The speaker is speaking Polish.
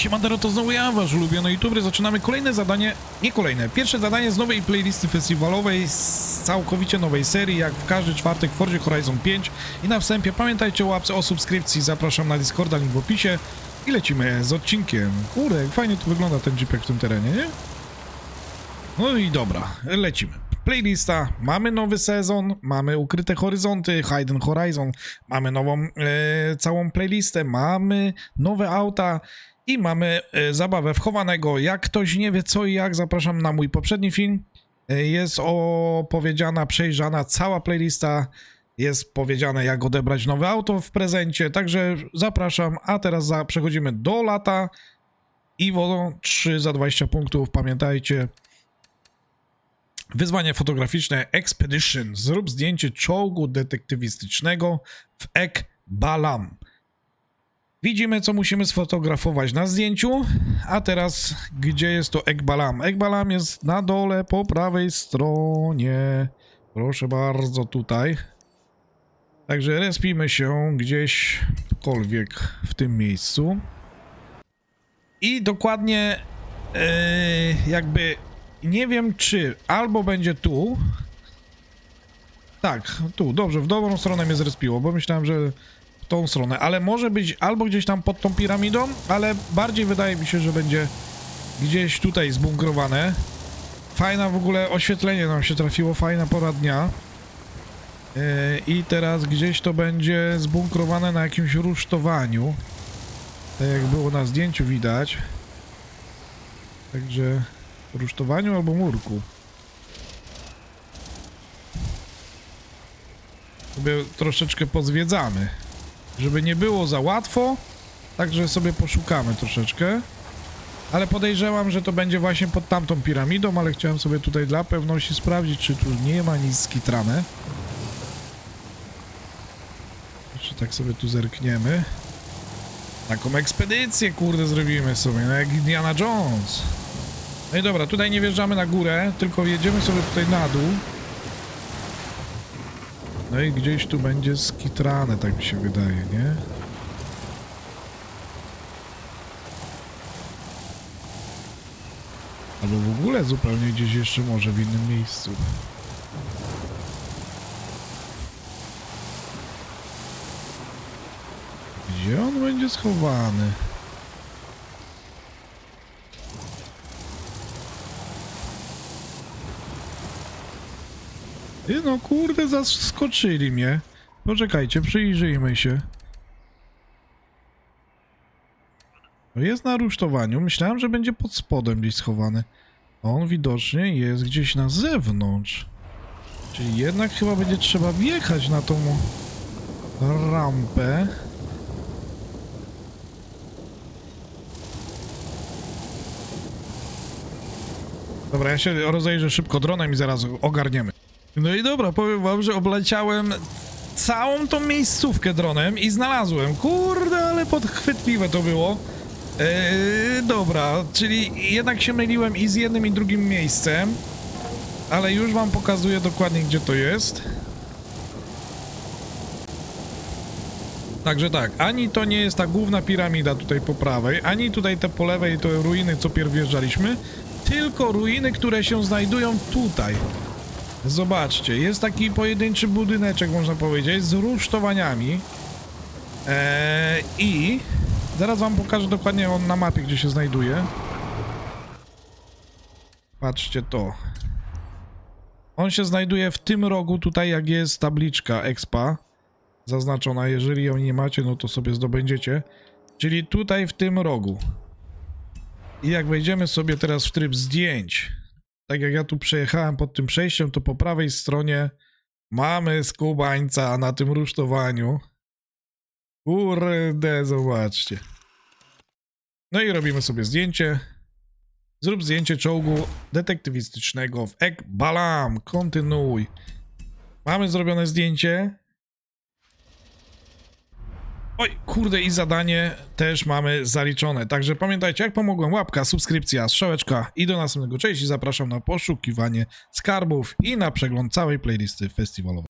Siemandero, to znowu ja, wasz ulubiony youtuber. Zaczynamy kolejne zadanie, nie kolejne, pierwsze zadanie z nowej playlisty festiwalowej, z całkowicie nowej serii, jak w każdy czwartek w Forzie Horizon 5. I na wstępie pamiętajcie o łapce, o subskrypcji, zapraszam na Discorda, link w opisie. I lecimy z odcinkiem. Kurde, fajnie tu wygląda ten jeepek w tym terenie, nie? No i dobra, lecimy. Playlista, mamy nowy sezon, mamy ukryte horyzonty, Hidden Horizon, mamy nową e, całą playlistę, mamy nowe auta i mamy e, zabawę wchowanego. Jak ktoś nie wie co i jak, zapraszam na mój poprzedni film. E, jest opowiedziana, przejrzana cała playlista, jest powiedziane jak odebrać nowe auto w prezencie, także zapraszam, a teraz za, przechodzimy do lata. Iwo 3 za 20 punktów, pamiętajcie. Wyzwanie fotograficzne Expedition. Zrób zdjęcie czołgu detektywistycznego w Ek Balam. Widzimy, co musimy sfotografować na zdjęciu. A teraz, gdzie jest to Ek Balam? Ek Balam jest na dole po prawej stronie. Proszę bardzo, tutaj. Także respimy się gdzieśkolwiek w tym miejscu. I dokładnie e, jakby nie wiem czy albo będzie tu. Tak, tu, dobrze, w dobrą stronę mnie zrespiło, bo myślałem, że w tą stronę, ale może być albo gdzieś tam pod tą piramidą, ale bardziej wydaje mi się, że będzie gdzieś tutaj zbunkrowane. Fajna w ogóle oświetlenie nam się trafiło, fajna pora dnia. Yy, I teraz gdzieś to będzie zbunkrowane na jakimś rusztowaniu. Tak jak było na zdjęciu widać. Także rusztowaniu albo murku. Sobie troszeczkę pozwiedzamy. Żeby nie było za łatwo, także sobie poszukamy troszeczkę. Ale podejrzewam, że to będzie właśnie pod tamtą piramidą, ale chciałem sobie tutaj dla pewności sprawdzić, czy tu nie ma nic skitrane. Jeszcze tak sobie tu zerkniemy. Taką ekspedycję, kurde, zrobimy sobie, no jak Indiana Jones. No i dobra, tutaj nie wjeżdżamy na górę, tylko jedziemy sobie tutaj na dół. No i gdzieś tu będzie skitrane, tak mi się wydaje, nie? Albo w ogóle zupełnie gdzieś jeszcze może w innym miejscu. Gdzie on będzie schowany? Ty no kurde, zaskoczyli mnie. Poczekajcie, przyjrzyjmy się. No jest na rusztowaniu. Myślałem, że będzie pod spodem gdzieś schowany. A on widocznie jest gdzieś na zewnątrz. Czyli jednak chyba będzie trzeba wjechać na tą rampę. Dobra, ja się rozejrzę szybko dronem i zaraz ogarniemy. No i dobra, powiem wam, że obleciałem całą tą miejscówkę dronem i znalazłem. Kurde, ale podchwytliwe to było. Eee, dobra, czyli jednak się myliłem i z jednym i drugim miejscem. Ale już wam pokazuję dokładnie, gdzie to jest. Także tak, ani to nie jest ta główna piramida tutaj po prawej, ani tutaj te po lewej to ruiny, co pierw wjeżdżaliśmy, tylko ruiny, które się znajdują tutaj. Zobaczcie, jest taki pojedynczy budyneczek, można powiedzieć, z rusztowaniami. Eee, I zaraz wam pokażę dokładnie on na mapie, gdzie się znajduje. Patrzcie to. On się znajduje w tym rogu, tutaj jak jest tabliczka Expa zaznaczona. Jeżeli ją nie macie, no to sobie zdobędziecie. Czyli tutaj w tym rogu. I jak wejdziemy sobie teraz w tryb zdjęć, tak jak ja tu przejechałem pod tym przejściem, to po prawej stronie mamy skubańca na tym rusztowaniu. Kurde, zobaczcie. No i robimy sobie zdjęcie. Zrób zdjęcie czołgu detektywistycznego w Ek Balam. Kontynuuj. Mamy zrobione zdjęcie. Oj, kurde, i zadanie też mamy zaliczone. Także pamiętajcie, jak pomogłem, łapka, subskrypcja, strzałeczka i do następnego. Cześć i zapraszam na poszukiwanie skarbów i na przegląd całej playlisty festiwalowej.